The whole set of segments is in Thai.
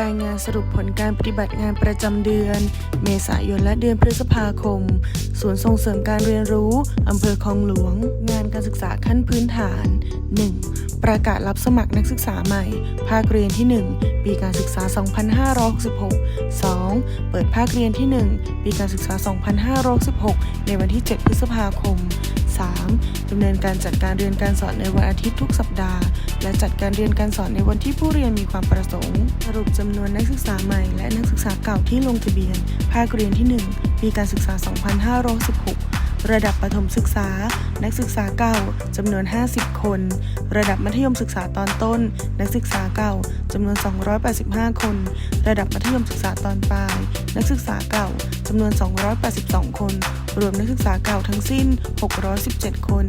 รายงานสรุปผลการปฏิบัติงานประจำเดือน เมษายนและเดือนพฤษภาคม ศูนย์ส่งเสริมการเรียนรู้ อำเภอคลองหลวง งานการศึกษาขั้นพื้นฐาน 1. ประกาศรับสมัครนักศึกษาใหม่ ภาคเรียนที่ 1 ปีการศึกษา 2566 2. เปิดภาคเรียนที่ 1 ปีการศึกษา 2566 ในวันที่ 7 พฤษภาคม 3. ดำเนินการจัดการเรียนการสอนในวันอาทิตย์ทุกสัปดาห์ และจัดการเรียนการสอนในวันที่ผู้เรียนมีความประสงค์ สรุปจำนวนนักศึกษาใหม่และนักศึกษาเก่าที่ลงทะเบียน ภาคเรียนที่ 1 ปีการศึกษา 2516 ระดับประถมศึกษา นักศึกษาเก่าจำนวน 50 คน ระดับมัธยมศึกษาตอนต้น นักศึกษาเก่าจำนวน 285 คน ระดับมัธยมศึกษาตอนปลาย นักศึกษาเก่าจำนวน 282 คน รวมนักศึกษาเก่าทั้งสิ้น 617 คน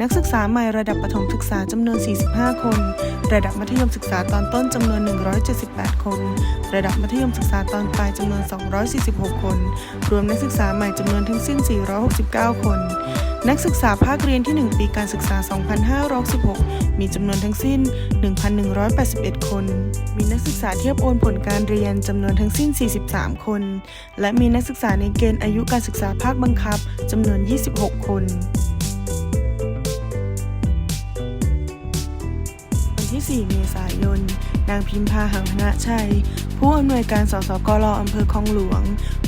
นักศึกษาใหม่ระดับประถมศึกษาจำนวน 45 คน ระดับมัธยมศึกษาตอนต้นจำนวน 178 คน ระดับมัธยมศึกษาตอนปลายจำนวน 246 คน รวมนักศึกษาใหม่จำนวนทั้งสิ้น 469 คน นักศึกษาภาคเรียนที่ 1 ปีการศึกษา 2516มีจำนวนทั้งสิ้น 1,181 คน มีนักศึกษาเทียบโอนผลการเรียนจำนวนทั้งสิ้น 43 คน และมีนักศึกษาในเกณฑ์อายุการศึกษาภาคบังคับจำนวน 26 คน 4 เมษายน นางพิมพาหังพนะชัย ผู้อำนวยการสสกรอำเภอคลองหลวง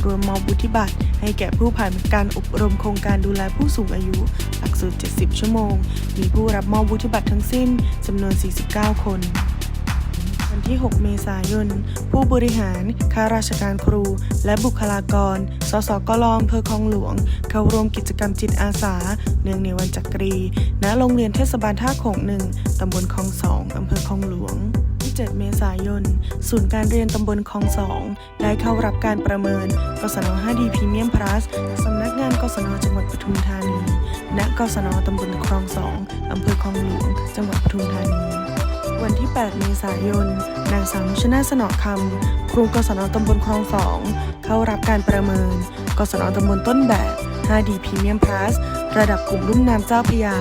รวมมอบวุฒิบัตร ให้แก่ผู้ผ่านการอบรมโครงการดูแลผู้สูงอายุ หลักสูตร 70 ชั่วโมง มีผู้รับมอบวุฒิบัตรทั้งสิ้นจำนวน 49 คนวัน ที่ 6 เมษายน ผู้บริหาร ข้าราชการครู และบุคลากร สสกลอำเภอคลองหลวง เข้าร่วมกิจกรรมจิตอาสา เนื่องในวันจักรี ณ โรงเรียนเทศบาลท่าโขงหนึ่งตำบลคลองสองอำเภอคลองหลวงที่7เมษายน ศูนย์การเรียนตำบลคลองสอง ได้เข้ารับการประเมิน กศน 5D พรีเมียมพลัสสำนักงานกศน จังหวัดปทุมธานี ณ กศน ตำบลคลองสองอำเภอคลองหลวง จังหวัดปทุมธานี วันที่ 8 เมษายน นางสาวชนาถสนอคำ ครูกศนตำบลคลองสอง เข้ารับการประเมิน กศนตำบลต้นแบบ 5D Premium Plus ระดับกลุ่มรุ่มน้ำเจ้าพยา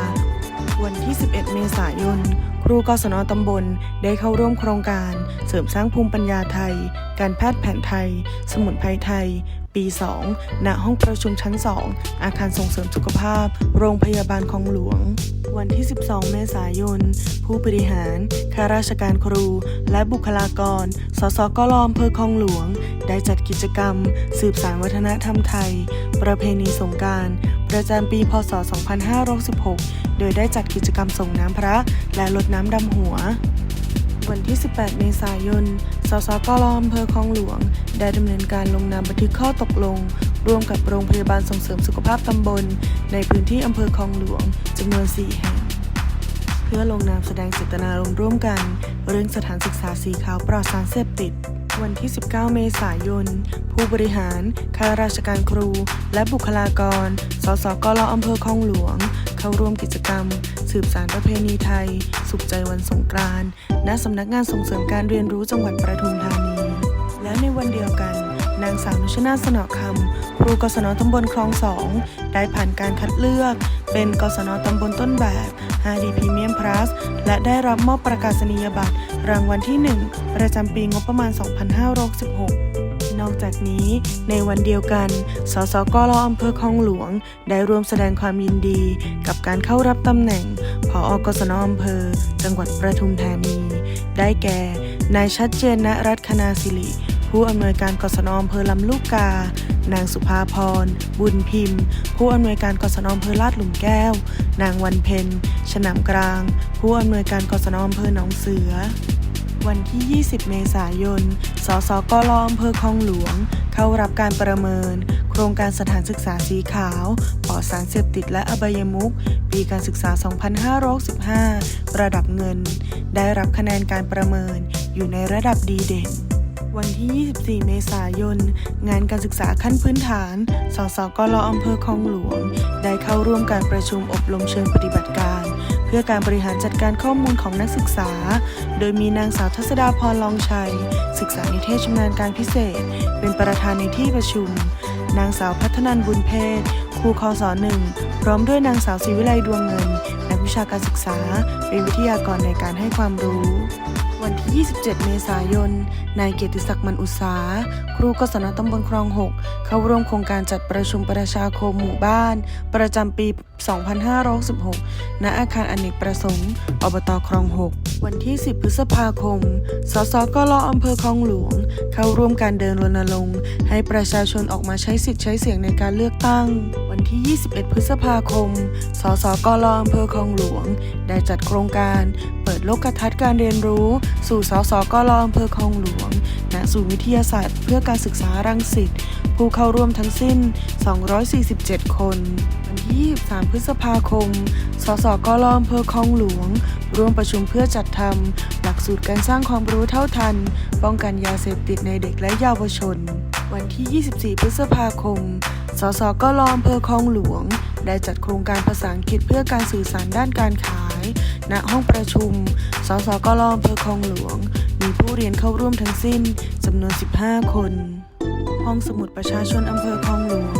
วันที่ 11 เมษายน ครูกศนตำบลได้เข้าร่วมโครงการ เสริมสร้างภูมิปัญญาไทย การแพทย์แผนไทย สมุนไพรไทย ปี 2 ณ ห้องประชุมชั้น 2 อาคารส่งเสริมสุขภาพ โรงพยาบาลคลองหลวง วันที่ 12 เมษายน ผู้บริหาร ข้าราชการครู และบุคลากร สสกลอำเภอคลองหลวง ได้จัดกิจกรรม สืบสานวัฒนธรรมไทย ประเพณีสงการประจำปี พศ 2566 โดยได้จัดกิจกรรมส่งน้ำพระ และลดน้ำดำหัว วันที่ 18 เมษายน สสกลอำเภอคลองหลวง ได้ดำเนินการลงนามบันทึกข้อตกลง ร่วมกับโรงพยาบาลส่งเสริมสุขภาพตำบล ในพื้นที่อำเภอคลองหลวงจำนวน 4 แห่ง เพื่อลงนามแสดงเจตนารมณ์ร่วมกัน เรื่องสถานศึกษาสีขาวปลอดสารเสพติด วันที่ 19 เมษายน ผู้บริหาร ข้าราชการครู และบุคลากร สสกลอำเภอคลองหลวง เข้าร่วมกิจกรรม สืบสารประเพณีไทย สุขใจวันสงกรานต์ณสำนักงานส่งเสริมการเรียนรู้จังหวัดประทุมธานี และในวันเดียวกัน นางสาวนุชนาสนอคำครูกศนตำบลคลองสอง ได้ผ่านการคัดเลือก เป็นกศนตำบลต้นแบบ 5D Premium Plus และได้รับมอบประกาศนียบัตรรางวัลที่ 1 ประจำปีงบประมาณ 2566 นอกจากนี้ ในวันเดียวกัน สสกลอำเภอคลองหลวง ได้ร่วมแสดงความยินดี กับการเข้ารับตำแหน่งผออกศนอำเภอ จังหวัดประทุมธานี ได้แก่ นายชัดเจนณรัตคณาสิริ ผู้อำนวยการกศนอำเภอลำลูกกา นางสุภาพร บุญพิมพ์ ผู้อำนวยการกศนอำเภอลาดหลุมแก้ว นางวันเพ็ญฉนามกลาง ผู้อำนวยการกศนอำเภอหนองเสือ วันที่ 20 เมษายน สสกลอำเภอคลองหลวง เข้ารับการประเมิน โครงการสถานศึกษาสีขาวปลอดสารเสพติดและอบายมุขปีการศึกษา 2565 ระดับเงิน ได้รับคะแนนการประเมินอยู่ในระดับดีเด่น วันที่ 24 เมษายน งานการศึกษาขั้นพื้นฐาน สสกลอำเภอคลองหลวง ได้เข้าร่วมการประชุมอบรมเชิงปฏิบัติการ เพื่อการบริหารจัดการข้อมูลของนักศึกษา โดยมีนางสาวทัศดาพรลองชัย ศึกษานิเทศชำนาญการพิเศษ เป็นประธานในที่ประชุม นางสาวพัฒนันบุญเพศครูคศหนึ่งพร้อมด้วยนางสาวศิวิไลดวงเงินนักวิชาการศึกษา เป็นวิทยากรในการให้ความรู้ วันที่ 27 เมษายน นายเกียรติศักดิ์มันอุตสา ครูกศนตำบลคลอง 6 เข้าร่วมโครงการจัดประชุมประชาคมหมู่บ้าน ประจำปี 2566 ณ อาคารอเนกประสงค์ อบตคลอง 6 วันที่ 10 พฤษภาคม สสกลอำเภอคลองหลวง เข้าร่วมการเดินรณรงค์ ให้ประชาชนออกมาใช้สิทธิ์ใช้เสียงในการเลือกตั้ง วันที่ 21 พฤษภาคม สสกลอำเภอคลองหลวง ได้จัดโครงการเปิดโลกทัศน์การเรียนรู้ สู่สสกลอำเภอคลองหลวง ณ ศูนย์วิทยาศาสตร์ เพื่อการศึกษารังสิต ผู้เข้าร่วมทั้งสิ้น 247 คน วันที่23พฤษภาคม สสกลอำเภอคลองหลวง ร่วมประชุมเพื่อจัดทำหลักสูตรการสร้างความรู้เท่าทัน ป้องกันยาเสพติดในเด็กและเยาวชน วันที่ 24 พฤษภาคม สสกลอำเภอคลองหลวง ได้จัดโครงการภาษาอังกฤษเพื่อการสื่อสารด้านการขาย ณ ห้องประชุม สสกลอำเภอคลองหลวง มีผู้เรียนเข้าร่วมทั้งสิ้นจำนวน 15 คน ห้องสมุดประชาชนอำเภอคลองหลวง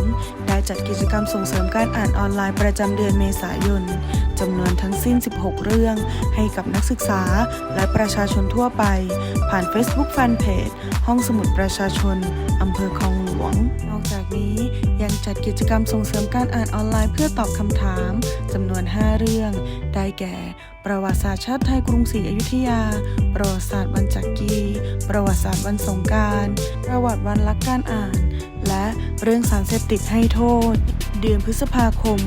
จัดกิจกรรมส่งเสริมการอ่านออนไลน์ประจำเดือนเมษายนจำนวนทั้งสิ้น 16 เรื่อง ให้กับนักศึกษาและประชาชนทั่วไป ผ่าน Facebook Fanpage ห้องสมุดประชาชนอำเภอคลองหล วง นอกจากนี้ยังจัดกิจกรรมส่งเสริมการอ่านออนไลน์เพื่อตอบคำถามจำนวน 5 เรื่อง ได้แก่ ประวัติศาสตร์ชาติไทยกรุงศรีอยุธยา ประวัติศาสตร์วันจักรี ประวัติศาสตร์วันสงการ ประวัติวันรักการอ่าน และเรื่องสารเสพติดให้โทษ เดือนพฤษภาคม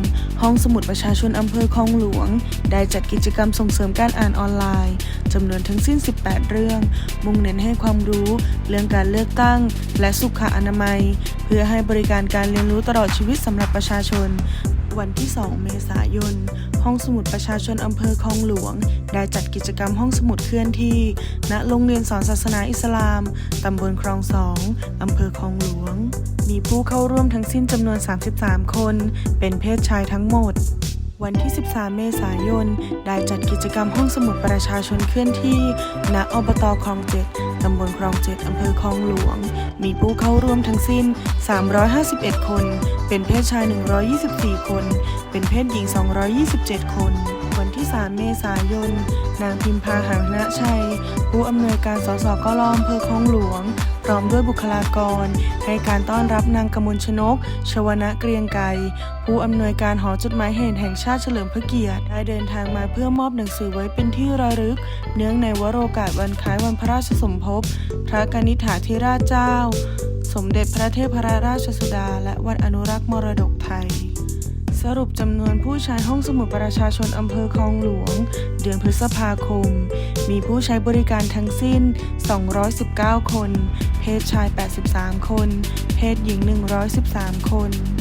ห้องสมุดประชาชนอำเภอคลองหลวง ได้จัดกิจกรรมส่งเสริมการอ่านออนไลน์จำนวนทั้งสิ้น 18 เรื่อง มุ่งเน้นให้ความรู้ เรื่องการเลือกตั้ง และสุขอนามัย เพื่อให้บริการการเรียนรู้ตลอดชีวิตสำหรับประชาชน วันที่ 2 เมษายน ห้องสมุดประชาชนอำเภอคลองหลวง ได้จัดกิจกรรมห้องสมุดเคลื่อนที่ ณ โรงเรียนสอนศาสนาอิสลาม ตำบลคลองสองอำเภอคลองหลวง มีผู้เข้าร่วมทั้งสิ้นจำนวน 33 คน เป็นเพศชายทั้งหมดวันที่ 13 เมษายน ได้จัดกิจกรรมห้องสมุดประชาชนเคลื่อนที่ ณ อบตคลองเจ็ด ตำบลคลองเจ็ดอำเภอคลองหลวง มีผู้เข้าร่วมทั้งสิ้น 351 คน เป็นเพศชาย 124 คน เป็นเพศหญิง 227 คน วันที่ 3 เมษายน นางพิมพาหางนะชัย ผู้อำนวยการสสกลอมเภอคลองหลวง พร้อมด้วยบุคลากร ให้การต้อนรับนางกมลชนก ชวนะเกรียงไกรผู้อำนวยการหอจดหมายเหตุแห่งชาติเฉลิมพระเกียรติ ได้เดินทางมาเพื่อมอบหนังสือไว้เป็นที่ระลึก เนื่องในวโรกาสวันคล้ายวันพระราชสมภพ พระกนิษฐาธิราชเจ้า สมเด็จพระเทพรราชสุดา และวันอนุรักษ์มรดกไทย สรุปจำนวนผู้ใช้ห้องสมุดประชาชนอำเภอคลองหลวง เดือนพฤษภาคม มีผู้ใช้บริการทั้งสิ้น 219 คน เพศชาย 83 คน เพศหญิง 113 คน